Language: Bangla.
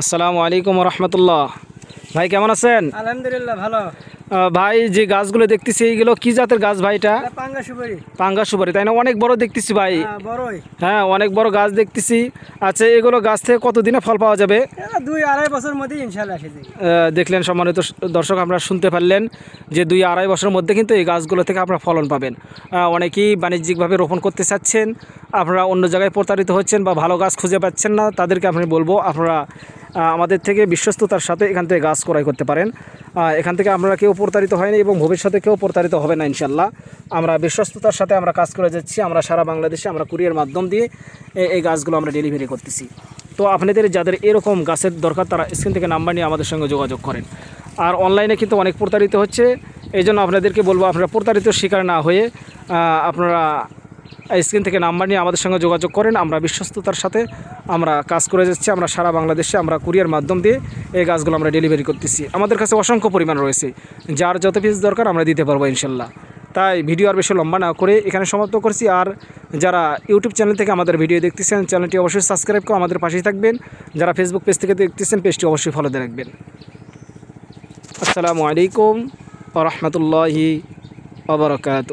আসসালামু আলাইকুম রহমতুল্লাহ ভাই কেমন আছেন? আলহামদুলিল্লাহ ভালো। ভাই যে গাছগুলো দেখতেছি এইগুলো কি জাতের গাছ ভাই এটা? এটা পাঙ্গা সুপারি। পাঙ্গা সুপারি তাই না? অনেক বড় দেখতেছি ভাই। হ্যাঁ, হ্যাঁ অনেক বড় গাছ দেখতেছি। আচ্ছা এগুলো গাছ থেকে কতদিনে ফল পাওয়া যাবে? দুই আড়াই বছর মধ্যে ইনশাল্লাহ দেখলেন সম্মানিত দর্শক আমরা শুনতে পারলেন যে দুই আড়াই বছরের মধ্যে কিন্তু এই গাছগুলো থেকে আপনারা ফলন পাবেন। অনেকেই বাণিজ্যিকভাবে রোপণ করতে চাচ্ছেন আপনারা অন্য জায়গায় প্রতারিত হচ্ছেন বা ভালো গাছ খুঁজে পাচ্ছেন না তাদেরকে আমি বলব আপনারা আমাদের থেকে বিশ্বস্ততার সাথে এখান থেকে গাছ ক্রয় করতে পারেন। এখান থেকে আমরা কেউ প্রতারিত হয়নি এবং ভবিষ্যতে কেউ প্রতারিত হবে না ইনশাল্লাহ আমরা বিশ্বস্ততার সাথে আমরা কাজ করে যাচ্ছি, আমরা সারা বাংলাদেশে আমরা কুরিয়ার মাধ্যম দিয়ে এই গাছগুলো আমরা ডেলিভারি করতেছি। তো আপনাদের যাদের এরকম গাছের দরকার, তারা স্ক্রিন থেকে নাম্বার নিয়ে আমাদের সঙ্গে যোগাযোগ করেন। আর অনলাইনে কিন্তু অনেক প্রতারিত হচ্ছে এই জন্য আপনাদেরকে বলব, আপনারা প্রতারিত শিকার না হয়ে আপনারা স্ক্রিন থেকে নাম্বার নিয়ে আমাদের সঙ্গে যোগাযোগ করেন। আমরা বিশ্বস্ততার সাথে আমরা কাজ করে যাচ্ছি। আমরা সারা বাংলাদেশে আমরা কুরিয়ার মাধ্যম দিয়ে এই গাছগুলো আমরা ডেলিভারি করতেছি। আমাদের কাছে অসংখ্য পরিমাণ রয়েছে। যার যত পিস দরকার আমরা দিতে পারব ইনশাল্লাহ। তাই ভিডিও আর বেশি লম্বা না করে এখানে সমাপ্ত করছি। আর যারা ইউটিউব চ্যানেল থেকে আমাদের ভিডিও দেখতেছেন চ্যানেলটি অবশ্যই সাবস্ক্রাইব করে আমাদের পাশেই থাকবেন। যারা ফেসবুক পেজ থেকে দেখতেছেন পেজটি অবশ্যই ফলো দিয়ে রাখবেন। আসসালামু আলাইকুম রহমতুল্লাহি আবরকাত